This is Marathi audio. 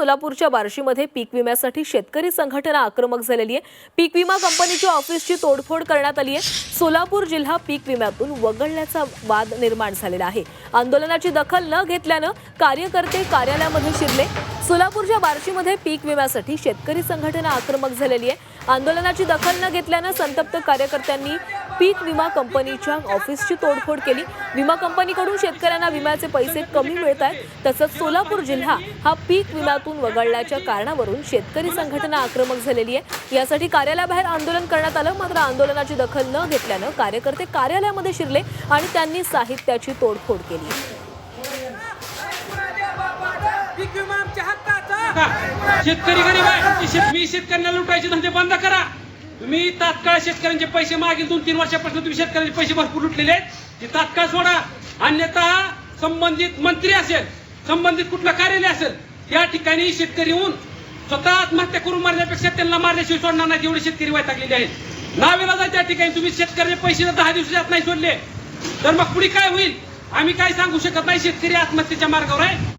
सोलापूरच्या बार्शीमध्ये पीक विम्यासाठी शेतकरी संघटना आक्रमक झालेली आहे. पीक विमा कंपनीच्या ऑफिसची तोडफोड करण्यात आली आहे. सोलापूर जिल्हा पीक विम्यातून वगळण्याचा वाद निर्माण झालेला आहे. आंदोलनाची दखल न घेतल्यानं कार्यकर्ते कार्यालयामध्ये शिरले. सोलापूरच्या बार्शीमध्ये पीक विम्यासाठी शेतकरी संघटना आक्रमक झालेली आहे. आंदोलनाची दखल न घेतल्यानं संतप्त कार्यकर्त्यांनी पीक विमा कंपनीच्या ऑफिसची तोडफोड केली. विमा कंपनीकडून शेतकऱ्यांना विम्याचे पैसे कमी मिळत आहेत तसंच सोलापूर जिल्हा हा पीक विम्यातून वगळल्याच्या कारणावरून शेतकरी संघटना आक्रमक झालेली आहे. यासाठी कार्यालयाबाहेर आंदोलन करण्यात आलं. मात्र आंदोलनाची दखल न घेतल्यानं कार्यकर्ते कार्यालयामध्ये शिरले आणि त्यांनी साहित्याची तोडफोड केली. शेतकरी गरीब आहे. मी शेतकऱ्यांना लुटायचे धंदे बंद करा. तुम्ही तात्काळ शेतकऱ्यांचे पैसे मागील दोन तीन वर्षापासून तुम्ही शेतकऱ्यांचे पैसे भरपूर लुटलेले आहेत. ते तात्काळ सोडा. अन्यथा संबंधित मंत्री असेल संबंधित कुठलं कार्यालय असेल या ठिकाणी शेतकरी येऊन स्वतः आत्महत्या करून मारण्यापेक्षा त्यांना मारल्याशिवाय सोडणार नाही एवढे शेतकरी वैतागलेले आहेत. नावेला जा त्या ठिकाणी. तुम्ही शेतकऱ्याचे पैसे जर दहा दिवसात नाही सोडले. तर मग पुढे काय होईल? आम्ही काय सांगू शकत नाही शेतकरी आत्महत्येच्या मार्गावर आहे.